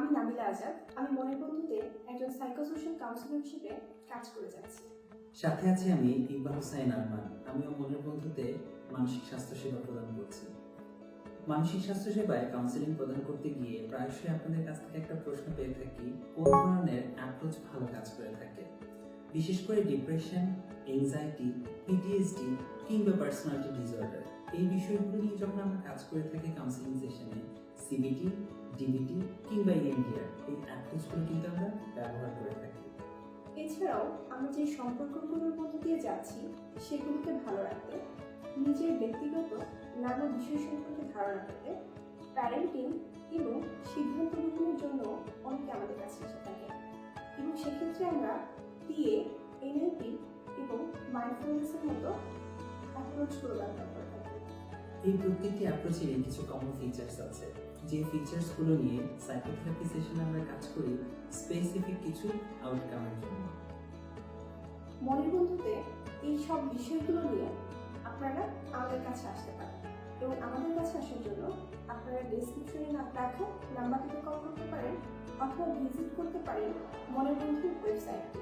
আমি নাবিলা আজাদ। আমি মনের বন্ধুতে একজন সাইকোসোশিয়াল কাউন্সিলর হিসেবে কাজ করে যাচ্ছি। সাথে আছি আমি ইকবাল হুসাইন আরমান। আমিও মনের বন্ধুতে মানসিক স্বাস্থ্য সেবা প্রদান করছি। মানসিক স্বাস্থ্য সেবায় কাউন্সিলিং প্রদান করতে গিয়ে প্রায়শই আপনাদের কাছ থেকে একটা প্রশ্ন পেয়ে থাকি, কোন ধরনের অ্যাপ্রোচ ভালো কাজ করে থাকে? বিশেষ করে ডিপ্রেশন এনজাইটি পিটিএসডি কিংবা পার্সোনালিটি ডিসঅর্ডার এই বিষয়গুলো নিয়ে যখন আমরা কাজ করে থাকি কাউন্সিলিং সেশনে সিবিটি ডিবিটি কিংবা ইএমডিআর এই অ্যাপ্রোচগুলো কিন্তু আমরা ব্যবহার করে থাকি। এছাড়াও আমি যে সম্পর্কগুলোর মধ্যে দিয়ে যাচ্ছি, সেগুলোকে ভালো রাখতে, নিজের ব্যক্তিগত নানা বিষয় সম্পর্কে ধারণা পেতে প্যারেন্টিং এবং সিদ্ধান্ত গ্রহণের জন্য অনেকে আমাদের কাছে এসে থাকে। এবং সেক্ষেত্রে আমরা পিএ এনএলপি এবং মাইন্ডফুলনেসের মতো অ্যাপ্রোচগুলো ব্যবহার করে। এই প্রত্যেকটি অ্যাপ্রোচেরই কিছু কমন ফিচার্স আছে। যে ফিচার্সগুলো নিয়ে সাইকোথেরাপি সেশনে আমরা কাজ করি স্পেসিফিক কিছু আউটকামের জন্য। মনের বন্ধুতে এই সব বিষয়গুলো নিয়ে আপনারা আমাদের কাছে আসতে পারেন এবং আমাদের কাছে আসার জন্য আপনারা ডিসক্রিপশনে না রাখা নাম্বারটিতে কল করতে পারেন অথবা ভিজিট করতে পারেন মনের বন্ধুর ওয়েবসাইটটি